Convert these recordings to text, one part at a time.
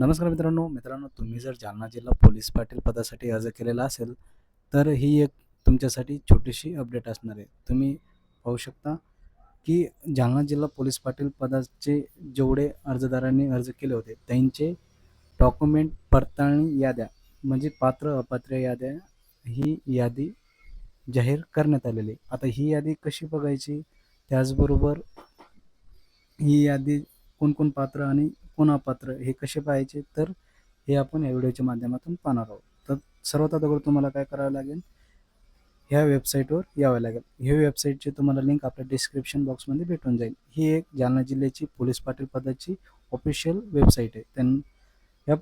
नमस्कार मित्रांनो मित्रांनो तुम्ही जर जालना जिल्हा पोलीस पाटील पदासाठी अर्ज केलेला असेल तर ही एक तुमच्यासाठी छोटीशी अपडेट असणार आहे तुम्ही पाहू शकता की जालना जिल्हा पोलीस पाटील पदाचे जेवढे अर्जदारांनी अर्ज केले होते त्यांचे डॉक्युमेंट पडताळणी याद्या म्हणजे पात्र अपात्र याद्या ही यादी जाहीर करण्यात आलेली आहे. आता ही यादी कशी बघायची त्याचबरोबर ही यादी कोण कोण पात्र आणि पुन्हा पात्र हे कसे पाहायचे? तर हे आपण या व्हिडिओच्या माध्यमातून पाहणार आहोत. तर सर्वात अगोदर तुम्हाला काय करावं लागेल? ह्या वेबसाईटवर यावं लागेल. ह्या वेबसाईटची तुम्हाला लिंक आपल्या डिस्क्रिप्शन बॉक्समध्ये भेटून जाईल. ही एक जालना जिल्ह्याची पोलीस पाटील पदाची ऑफिशियल वेबसाईट आहे. त्यां या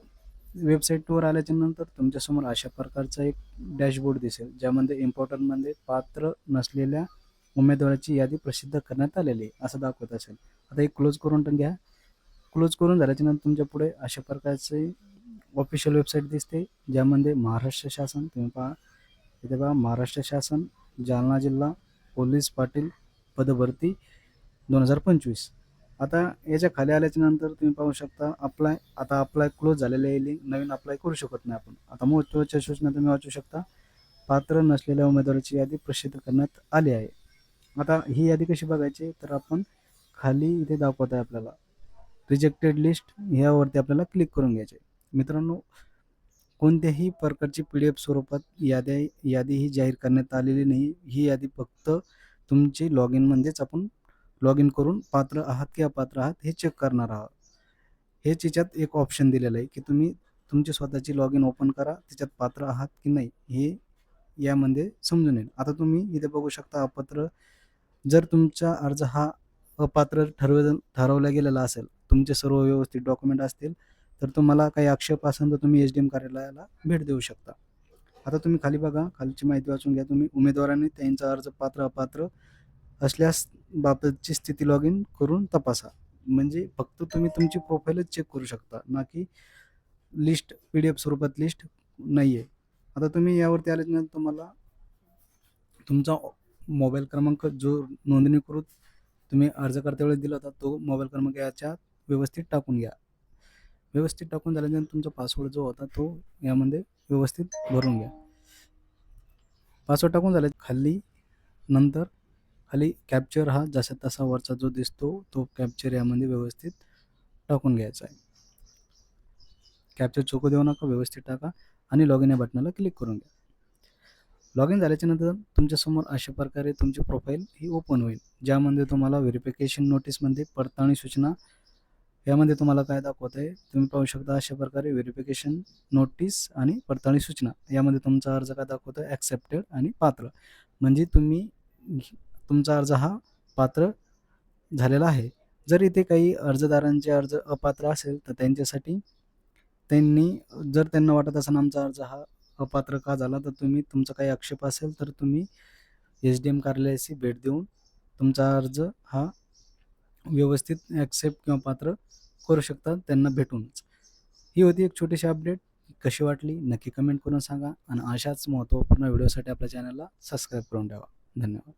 वेबसाईटवर आल्याच्यानंतर तुमच्यासमोर अशा प्रकारचा एक डॅशबोर्ड दिसेल ज्यामध्ये इम्पॉर्टंटमध्ये पात्र नसलेल्या उमेदवाराची यादी प्रसिद्ध करण्यात आलेली आहे. असं दाखवत असेल. आता एक क्लोज करून घ्या. क्लोज करून झाल्याच्यानंतर तुमच्यापुढे अशा प्रकारचे ऑफिशियल वेबसाईट दिसते ज्यामध्ये महाराष्ट्र शासन तुम्ही पहा इथे पहा महाराष्ट्र शासन जालना जिल्हा पोलीस पाटील पदभरती दोन हजार पंचवीस. आता याच्या खाली आल्याच्यानंतर तुम्ही पाहू शकता अप्लाय आता अप्लाय क्लोज झालेले आहे लिंक नवीन अप्लाय करू शकत नाही आपण. आता महत्त्वाच्या सूचना तुम्ही वाचू शकता पात्र नसलेल्या उमेदवाराची यादी प्रसिद्ध करण्यात आली आहे. आता ही यादी कशी बघायची तर आपण खाली इथे दाखवत आहे आपल्याला. रिजेक्टेड लिस्ट ह्यावरती आपल्याला क्लिक करून घ्यायचे मित्रांनो कोणत्याही प्रकारची पी डी एफ स्वरूपात याद्या यादी ही जाहीर करण्यात आलेली नाही. ही यादी फक्त तुमची लॉग इनमध्येच आपण लॉग इन करून पात्र आहात की अपात्र आहात हे चेक करणार आहात. हेच याच्यात एक ऑप्शन दिलेलं आहे की तुम्ही तुमची स्वतःची लॉग इन ओपन करा त्याच्यात पात्र आहात की नाही हे यामध्ये समजून येईल. आता तुम्ही इथे बघू शकता अपात्र जर तुमचा अर्ज हा अपात्र ठरव ठरवला गेलेला असेल. तुमचे सर्व व्यवस्थित डॉक्युमेंट असतील तर तुम्हाला काही आक्षेप असेल तर तुम्ही एच डी एम कार्यालयाला भेट देऊ शकता. आता तुम्ही खाली बघा खालची माहिती वाचून घ्या तुम्ही. उमेदवारांनी त्यांचा अर्ज पात्र अपात्र असल्यास बाबतची स्थिती लॉग इन करून तपासा. म्हणजे फक्त तुम्ही तुमची प्रोफाईलच चेक करू शकता. ना की लिस्ट पी डी एफ स्वरूपात लिस्ट नाही आहे आता तुम्ही यावरती आल्याच्यानंतर तुम्हाला तुमचा मोबाईल क्रमांक जो नोंदणीकृत तुम्ही अर्ज करते वेळेस दिला होता तो मोबाईल क्रमांक याच्यात व्यवस्थित टाकून घ्या. व्यवस्थित टाकून झाल्यानंतर तुमचा पासवर्ड जो होता तो यामध्ये व्यवस्थित भरून घ्या. पासवर्ड टाकून झाल्या खाली नंतर खाली कॅप्चर हा जसा तसा वरचा जो दिसतो तो कॅप्चर यामध्ये व्यवस्थित टाकून घ्यायचा आहे. कॅप्चर चुकू देऊ नका व्यवस्थित टाका आणि लॉग इन या बटनाला क्लिक करून घ्या. लॉग इन झाल्याच्यानंतर तुमच्यासमोर अशा प्रकारे तुमची प्रोफाईल ही ओपन होईल. ज्यामध्ये तुम्हाला व्हेरिफिकेशन नोटीसमध्ये पडताळणी सूचना यामध्ये तुम्हाला काय दाखवत आहे तुम्ही पाहू शकता अशा प्रकारे व्हेरिफिकेशन नोटीस आणि पडताळणी सूचना. यामध्ये तुमचा अर्ज काय दाखवतो आहे ॲक्सेप्टेड आणि पात्र. म्हणजे तुम्ही तुमचा अर्ज हा पात्र झालेला आहे. जर इथे काही अर्जदारांचे अर्ज अपात्र असेल तर त्यांच्यासाठी त्यांनी जर त्यांना वाटत असेल आमचा अर्ज हा अपात्र का झाला तर तुम्ही तुमचा काही आक्षेप असेल तर तुम्ही एच डी एम कार्यालयाशी भेट देऊन तुमचा अर्ज हा व्यवस्थित ॲक्सेप्ट किंवा पात्र करू शकता त्यांना भेटूनच. ही होती एक छोटीशी अपडेट कशी वाटली नक्की कमेंट करून सांगा. आणि अशाच महत्त्वपूर्ण व्हिडिओसाठी आपल्या चॅनलला सबस्क्राईब करून ठेवा. धन्यवाद.